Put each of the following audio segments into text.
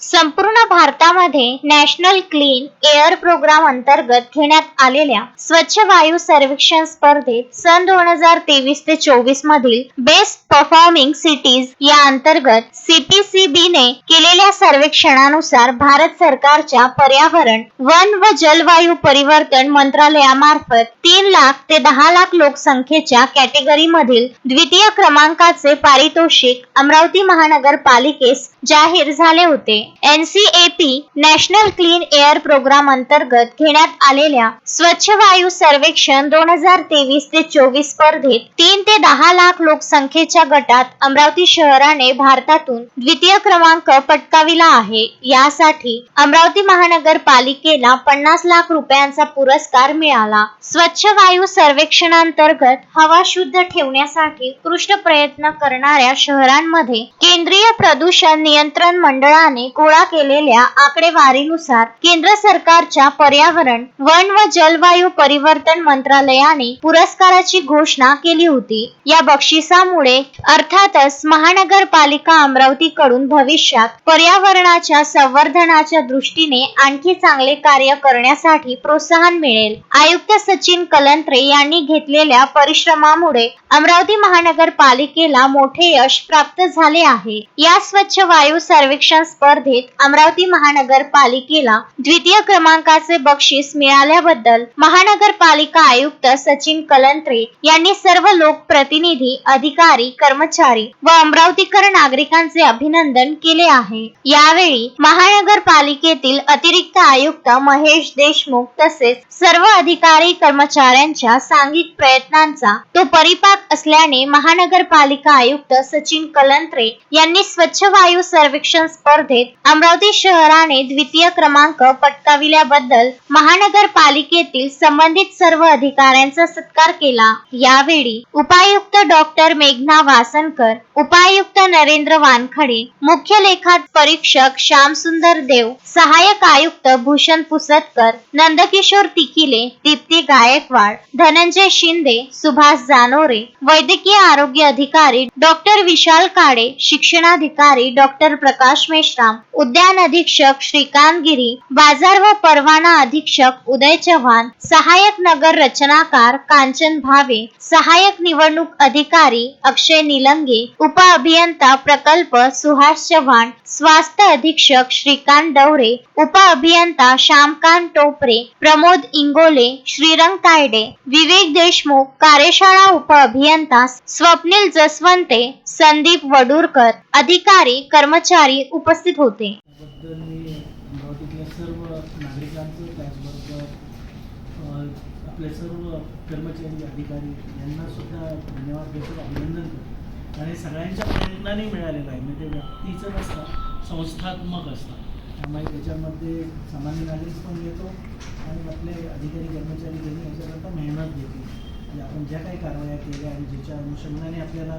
संपूर्ण भारतामध्ये national clean air programme अंतर्गत घेण्यात आलेल्या स्वच्छ वायू सर्वेक्षण स्पर्धेत सन दोन हजार तेवीस ते चोवीस मधील बेस्ट परफॉर्मिंग सिटीज या अंतर्गत सीपीसीबीने ने केलेल्या सर्वेक्षणानुसार भारत सरकारच्या पर्यावरण वन व जलवायू परिवर्तन मंत्रालयामार्फत तीन लाख ते दहा लाख लोकसंख्येच्या कॅटेगरी मधील द्वितीय क्रमांकाचे पारितोषिक अमरावती महानगरपालिकेस जाहीर झाले होते. NCAP national clean air programme अंतर्गत घेण्यात आलेल्या स्वच्छ वायू सर्वेक्षण दोन हजार तेवीस ते चोवीस स्पर्धेत तीन ते दहा लाख लोकसंख्येच्या गटात अमरावती शहराने भारतातून द्वितीय क्रमांक पटकाविला आहे. यासाठी अमरावती महानगरपालिकेला पन्नास लाख रुपयांचा पुरस्कार मिळाला. स्वच्छ वायू सर्वेक्षणांतर्गत हवा शुद्ध ठेवण्यासाठी उत्कृष्ट प्रयत्न करणाऱ्या शहरांमध्ये केंद्रीय प्रदूषण नियंत्रण मंडळाने गोळा केलेल्या आकडेवारीनुसार केंद्र सरकारच्या पर्यावरण वन व जलवायू परिवर्तन मंत्रालयाने पुरस्काराची घोषणा केली होती. या बक्षिसामुळे अर्थातच महानगरपालिका अमरावतीकडून भविष्यात पर्यावरणाच्या संवर्धनाच्या दृष्टीने आणखी चांगले कार्य करण्यासाठी प्रोत्साहन मिळेल. आयुक्त सचिन कलंत्रे यांनी घेतलेल्या परिश्रमामुळे अमरावती महानगरपालिकेला मोठे यश प्राप्त झाले आहे. या स्वच्छ वायू सर्वेक्षण स्पर्धेत अमरावती महानगरपालिकेला द्वितीय क्रमांकाचे बक्षीस मिळाल्याबद्दल महानगरपालिका आयुक्त सचिन कलंत्रे यांनी सर्व लोकप्रतिनिधी अधिकारी कर्मचारी व अमरावतीकर नागरिकांचे अभिनंदन केले आहे. यावेळी महानगरपालिकेतील अतिरिक्त आयुक्त महेश देशमुख तसेच सर्व अधिकारी कर्मचाऱ्यांच्या सांघिक प्रयत्नांचा तो परिपाक असल्याने महानगरपालिका आयुक्त सचिन कलंत्रे यांनी स्वच्छ वायू सर्वेक्षण स्पर्धेत अमरावती शहराने द्वितीय क्रमांक पटकाविल्याबद्दल महानगरपालिकेतील संबंधित सर्व अधिकाऱ्यांचा सत्कार केला. यावेळी उपायुक्त डॉक्टर मेघना वासनकर उपायुक्त नरेंद्र वानखडे मुख्य लेखा परीक्षक श्यामसुंदर देव सहाय्यक आयुक्त भूषण पुसतकर नंदकिशोर तिकिले दीप्ती गायकवाड धनंजय शिंदे सुभाष जानोरे वैद्यकीय आरोग्य अधिकारी डॉक्टर विशाल काडे शिक्षणाधिकारी डॉक्टर प्रकाश मेश्राम उद्यान अधीक्षक श्रीकांत गिरी बाजार व परवाना अधीक्षक उदय चव्हाण सहाय्यक नगर रचनाकार कांचन भावे सहाय्यक निवडणूक अधिकारी अक्षय निलंगे उप अभियंता प्रकल्प सुहास चव्हाण स्वास्थ्य अधीक्षक श्रीकांत डवरे उप अभियंता श्यामकांत टोपरे प्रमोद इंगोले श्रीरंग तायडे विवेक देशमुख कार्यशाळा उप अभियंता स्वप्नील जसवंते संदीप वडूरकर अधिकारी कर्मचारी उपस्थित होते. बद्दल मी अमरावतीतल्या सर्व नागरिकांचं त्याचबरोबर आपले सर्व कर्मचारी अधिकारी यांना सुद्धा धन्यवाद देतो अभिनंदन करतो. आणि सगळ्यांच्या प्रयत्नाने मिळालेलं आहे. म्हणजे व्यक्तीचं नसतं संस्थात्मक असतं. त्यामुळे त्याच्यामध्ये सामान्य नागरिक पण घेतो आणि आपले अधिकारी कर्मचारी त्यांनी याच्याकरता मेहनत घेते म्हणजे आपण ज्या काही कारवाया केल्या आणि ज्याच्या अनुषंगाने आपल्याला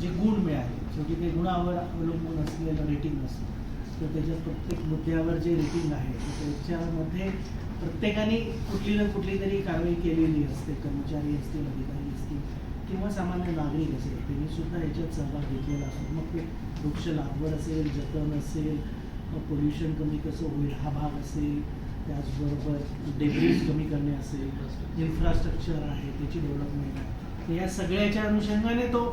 जे गुण मिळाले शेवटी ते गुणावर अवलंबून असलेलं रेटिंग असतं तर त्याच्या प्रत्येक मुद्द्यावर जे रेटिंग आहे तर त्याच्यामध्ये प्रत्येकाने कुठली ना कुठली तरी कारवाई केलेली असते. कर्मचारी असतील अधिकारी असतील किंवा सामान्य नागरिक असेल. त्यांनी सुद्धा याच्यात सहभाग घेतलेला असतो. मग ते वृक्ष लागवड असेल जतन असेल पोल्युशन कमी कसं होईल हा भाग असेल त्याचबरोबर डेब्रिज कमी करणे असेल इन्फ्रास्ट्रक्चर आहे त्याची डेव्हलपमेंट आहे. तर या सगळ्याच्या अनुषंगाने तो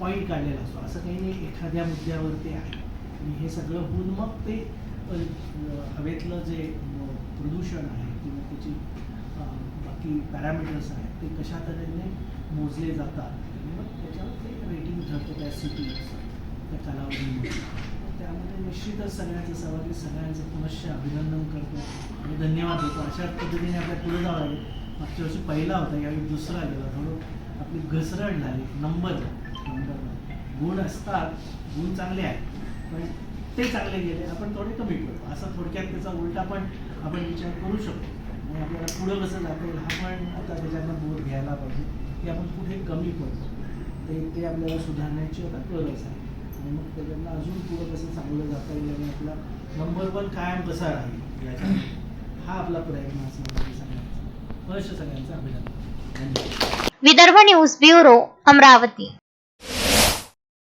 पॉईंट काढलेला असतो. असं काही नाही एखाद्या मुद्द्यावरती आहे. आणि हे सगळं होऊन मग ते हवेतलं जे प्रदूषण आहे किंवा त्याची बाकी पॅरामीटर्स आहेत ते कशा तऱ्हेने मोजले जातात आणि मग त्याच्यावर ते रेटिंग ठरतं त्या सिटी त्या कालावधीमध्ये. त्यामध्ये निश्चितच सगळ्यांचं सहभागी सगळ्यांचं पुनश्च अभिनंदन करतो आणि धन्यवाद देतो. अशा पद्धतीने आपल्या पुढे जावं लागेल. मागच्या वर्षी पहिला होता यावेळी दुसरा गेला. थोडं आपली घसरण झाली. Number number. गुण असतात गुण चांगले आहेत. म्हणजे ते चांगले गेले. आपण थोडे कमी करतो असं थोडक्यात त्याचा उलटा पण आपण विचार करू शकतो. आणि आपल्याला पुढं कसं जाता येईल हा पण आता त्याच्यातनं बोध घ्यायला पाहिजे की आपण कुठे कमी पडतो ते ते आपल्याला सुधारण्याची आता गरज आहे. आणि मग त्याच्यातनं अजून पुढं कसं चांगलं जाता येईल आणि आपला नंबर वन कायम कसा राहील याच्यात हा आपला प्रयत्न असणार सांगायचा. सगळ्यांचा वर्ष सगळ्यांचं अभिनंदन. धन्यवाद. Vidarbha news bureau Amravati.